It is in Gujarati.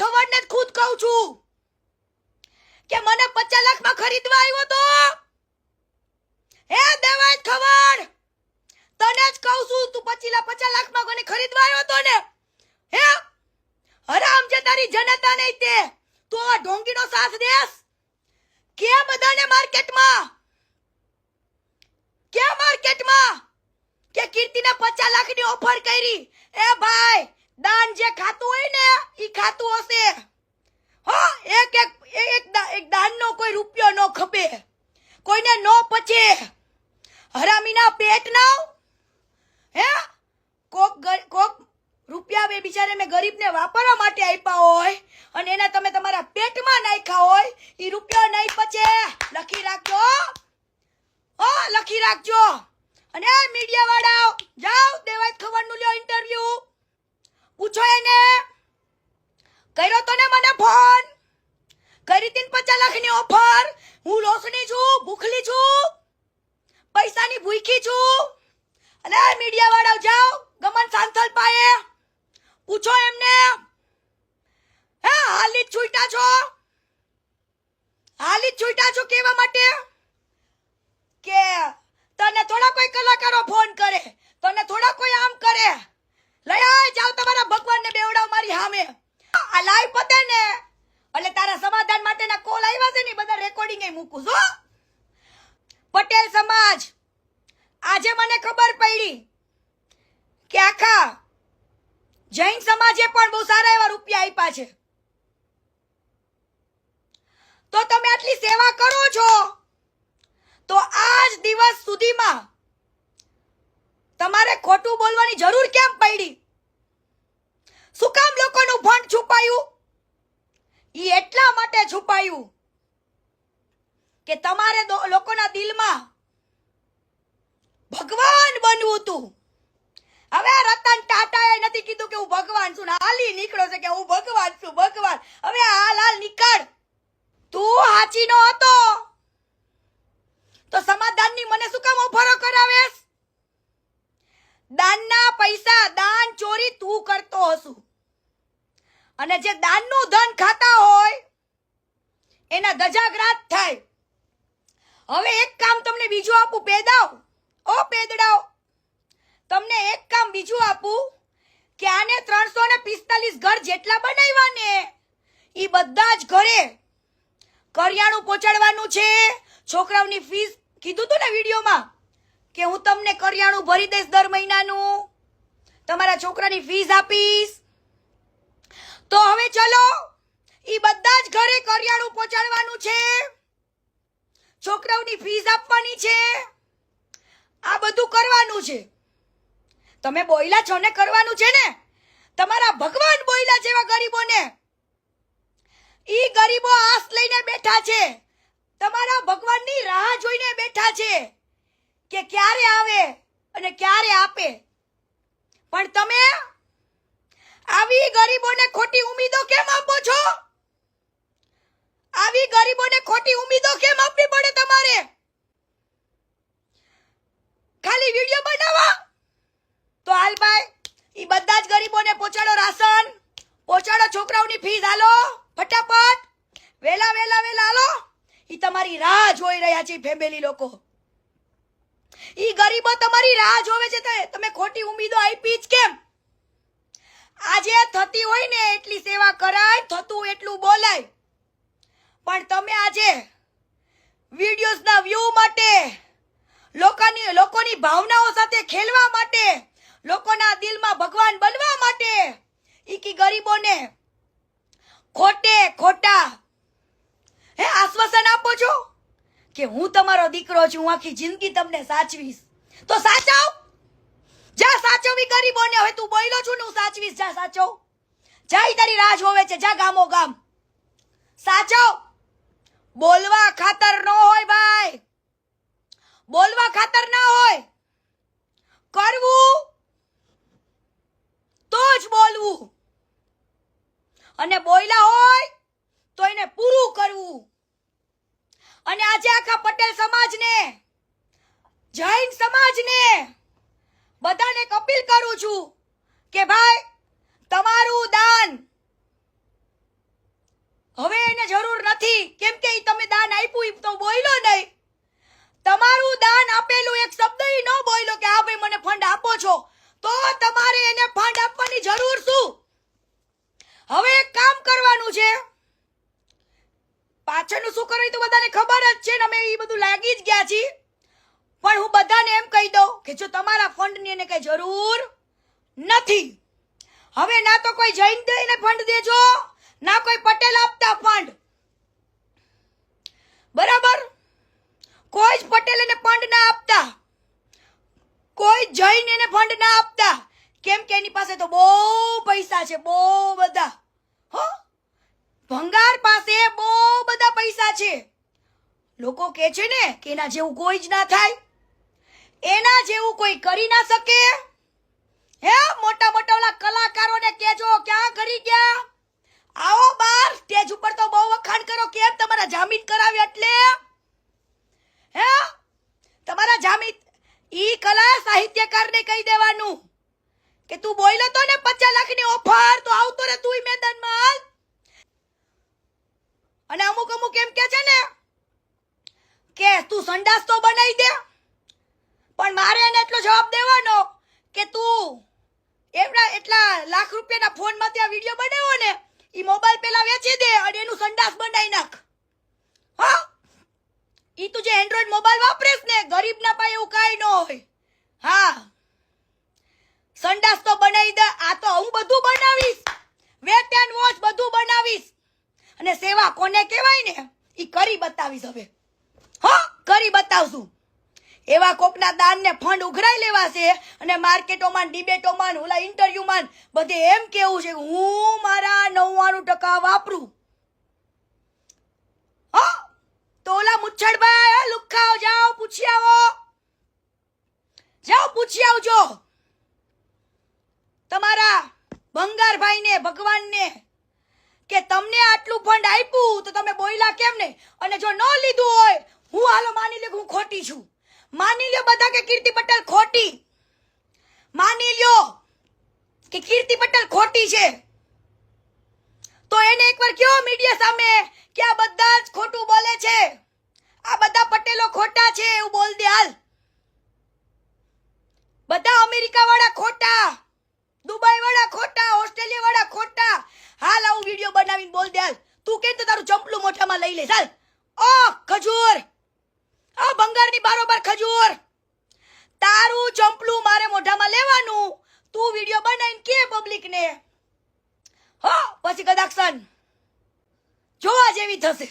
ખબર ને ખુદ કહું છું. કે મને પચાસ લાખમાં ખરીદવા આવ્યો તો? હે, દેવાય ખબર. તને જ કહું છું, તું પચીલા પચાસ લાખમાં કોને ખરીદવા આવ્યો તો ને? હે? હરામ છે તારી જનતા નહીં તે. તું આ ઢોંગીનો સાથ દેસ કે બધાને માર્કેટમાં? કે માર્કેટમાં? કે કીર્તિને પચાસ લાખની ઓફર કરી. એ ભાઈ દાન જે ખાતું હોય ને એ ખાતું હશે. હો, એક એક એક એક દાનનો કોઈ રૂપિયો ન ખપે. કોઈને ન પચે. હરામીના પેટ ના હે? કોક કોક રૂપિયા બે બિચારે મેં ગરીબને વાપરવા માટે આપ્યા હોય અને એના તમે તમારા પેટમાં નાખ્યા હોય એ રૂપિયો નહીં પચે. લખી રાખજો. હો, લખી રાખજો. અને મીડિયા વાળા જાઓ દેવાય ખબરનું લ્યો ઇન્ટરવ્યુ પૂછો એને કર્યો તો ને મને ફોન કરી તીન પચાસ લાખની ઓફર હું લોસણી છું, ભૂખલી છું, પૈસાની ભૂખી છું. અને મીડિયા વાળા જાઓ, ગમન સાંસલ પાયે. પૂછો એમને. હે, હાલી છૂટા છો? હાલી છૂટા છો કેવા માટે? કે તને થોડા કોઈ કલાકારો ફોન કરે, તને થોડા કોઈ આમ કરે? લઈ આય જાવ તમારા ભગવાનને બેવડાવ મારી સામે. આ લાઈવ પતે ને. એટલે તારા સમાધાન માટેના કોલ આવ્યા છે ને બધા રેકોર્ડિંગ એ મૂકું છો પટેલ સમાજ, આજે મને ખબર પડી કે આખા જૈન સમાજે પણ બહુ સારા એવા રૂપિયા આપ્યા છે. તો તમે આટલી સેવા કરો છો, તો આજ દિવસ સુધીમાં તમારે ખોટું બોલવાની જરૂર કેમ પડી? શું કામ લોકોનું ભંડ છુપાયું? ઈ એટલા માટે છુપાયું કે તમારે લોકોના દિલમાં ભગવાન બનવું હતું. હવે રતન ટાટાએ નથી કીધું કે હું ભગવાન છું હાલી નીકળ્યો છે કે હું ભગવાન છું, ભગવાન હવે હાલ હાલ નીકળ તું હાચીનો હતો તો સમાધાનની મને શું કામ ઓફરો કરાવેસ દાનના પૈસા દાન ચોરી તું કરતો હશું અને જે દાનનું ધન ખાતા હોય, એના દજાગ્રાત થાય. હવે એક કામ તમને બીજું આપું, પેદાવ. ઓ, પેદડાવ. તમને એક કામ બીજું આપું કે આને ત્રણસો ને પિસ્તાલીસ ઘર જેટલા બનાવ્યા ને એ બધા જ ઘરે કરિયાણું પહોંચાડવાનું છે. છોકરાઓની ફીસ કીધું તું ને વિડીયોમાં કે હું તમને કરિયાણું ભરી દઈશ દર મહિનાનું. તમારા છોકરાની ફીસ આપીશ. તો હવે ચલો એ બધા જ ઘરે કરિયાણું પહોંચાડવાનું છે. છોકરાઓની ફીસ આપવાની છે. આ બધું કરવાનું છે. તમે બોયલા છો ને કરવાનું છે ને? તમારા ભગવાન બોયલા જેવા ગરીબોને. ઈ ગરીબો આસ લઈને બેઠા છે. તમારા ભગવાનની રાહ જોઈને બેઠા છે કે ક્યારે આવે અને ક્યારે આપે. પણ તમે આવી ગરીબોને ખોટી ઉમીદો કેમ આપો છો? આવી ગરીબોને ખોટી ઉમીદો કેમ આપવી પડે તમારે? ખાલી વીડિયો બનાવવા તો હાલ ભાઈ, ઈ બધા જ ગરીબોને પહોંચાડો રાશન, પહોંચાડો છોકરાઓની ફીસ હાલો, ફટાફટ. વેલા વેલા વેલા, હાલો. ઈ તમારી રાહ જોઈ રહ્યા છે ફેમિલી લોકો. ઈ ગરીબો તમારી રાહ જોવે છે તમે ખોટી ઉમીદો આપી જ કેમ? આજે થતી હોય ને એટલી સેવા કરાય, થતું એટલું બોલાય. પણ તમે આજે વિડીયોઝના વ્યૂ માટે, લોકોની લોકોની ભાવનાઓ સાથે ખેલવા માટે, લોકોના દિલમાં ભગવાન બનવા માટે ઈકી ગરીબોને ખોટે ખોટા, હે, આશ્વાસન આપો છો? કે હું તમારો દીકરો છું આખી જિંદગી તમને સાચવીશ. તો સાચવ સાચવી ગરીબોને હવે તું બોલ્યો છું ને હું સાચવીશ. જા સાચવ જા તારી રાજ હોવે છે. જા ગામો ગામ સાચવ બોલવા ખાતર ન હોય ભાઈ. બોલવા ખાતર ના હોય. કરવું તો જ બોલવું. અને બોયલા હોય તો એને પૂરું કરવું. અને આજે આખા પટેલ સમાજને, જૈન સમાજને બધાને અપીલ કરું છું કે ભાઈ, તમારું દાન હવે એને જરૂર નથી. કેમ કે તમે દાન આપ્યું એ તો બોલ્યો નહીં. તમારું દાન આપેલું એક શબ્દ ન બોલ્યો કે, હા ભાઈ, મને ફંડ આપો છો. તો તમારે એને ફંડ આપવાની જરૂર શું? હવે એક કામ કરવાનું છે. પાછળનું શું કરવું તો બધાને ખબર જ છે ને, અમે એ બધું લાગી જ ગયા છીએ. પણ હું બધાને એમ કહી દઉં કે જો તમારા ફંડની એને કઈ જરૂર નથી. હવે ના તો કોઈ જૈન દઈને ફંડ દેજો, ના કોઈ પટેલ આપતા ફંડ. બરાબર? કોઈ જ પટેલ એને ફંડ ના આપતા. કોઈ જૈન એને ફંડ ના આપતા. કેમ કે એની પાસે તો બહુ પૈસા છે, બહુ બધા. હો? ભંગાર પાસે બહુ બધા પૈસા છે. લોકો કે છે ને કે એના જેવું કોઈ જ ના થાય. એના જેવું કોઈ કરી ના શકે? હે, મોટા મોટા ઓલા કલાકારોને કેજો ક્યાં કરી ગયા? આવો બાર, સ્ટેજ ઉપર તો બહુ વખાણ કરો, કેમ તમારા જામીન કરાવ્યા એટલે? હે, તમારા જામીન, ઈ કલા સાહિત્યકારને કહી દેવાનું કે તું બોલ્યો તો ને પચાસ લાખની ઓફર, તો આવતો રે તું મેદાનમાં. અને અમુક અમુક એમ કે છે ને કે તું સંડાસ તો બનાવી દે. પણ મારે એને એટલો જવાબ દેવાનો કે તું એમના એટલા લાખ રૂપિયાના ફોનમાંથી આ વીડિયો બનાવ્યો ને એ મોબાઈલ પેલા વેચી દે અને એનું સંડાસ બનાવી નાખ. હા? એ તું જે એન્ડ્રોઈડ મોબાઈલ વાપરીશ ને, ગરીબના પાસે એવું કાંઈ ન હોય. હા. સંડાસ તો બનાવી દે, આ તો હું બધું બનાવીશ. વેટ એન્ડ વોચ બધું બનાવીશ. અને સેવા કોને કહેવાય ને એ કરી બતાવીશ હવે. હા? કરી બતાવશું. એવા કોકના દાનને ફંડ ઉઘરાઈ લેવાશે અને માર્કેટોમાં, ડિબેટોમાં ઓલા ઇન્ટરવ્યુમાં બધે એમ કેવું છે હું મારા નવ્વાણું ટકા વાપરું. હા? તો ઓલા મુચ્છડભાઈ લુખાઓ જાઓ, પૂછી આવો. જાઓ, પૂછી આવજો. તમારા ભંગારભાઈને, ભગવાનને કે તમને આટલું ફંડ આપ્યું તો તમે બોયલા કેમ નહીં? અને જો ન લીધું હોય, હું હાલો માની લે હું ખોટી છું. માની લ્યો બધા કે કીર્તિ પટેલ ખોટી. માની લ્યો કે કીર્તિ પટેલ ખોટી છે. તો એને એકવાર કયો મીડિયા સામે કે આ બધા જ ખોટું બોલે છે? આ બધા પટેલો ખોટા છે એવું બોલ દે હાલ. બધા અમેરિકા વાળા ખોટા દુબઈ વાળા ખોટા ઓસ્ટ્રેલિયા વાળા ખોટા. હાલ આવું વીડિયો બનાવીને બોલ દે હાલ. તું કે તો તારું ચંપલું મોઢામાં લઈ લે? ચાલ ઓ ખજૂર. આ બંગારની બારોબાર ખજૂર. તારું ચંપલું મારે મોઢામાં લેવાનું. તું વીડિયો બનાવીને કે પબ્લિકને. હો, પછી કદાક્ષન જોવા જેવી થશે.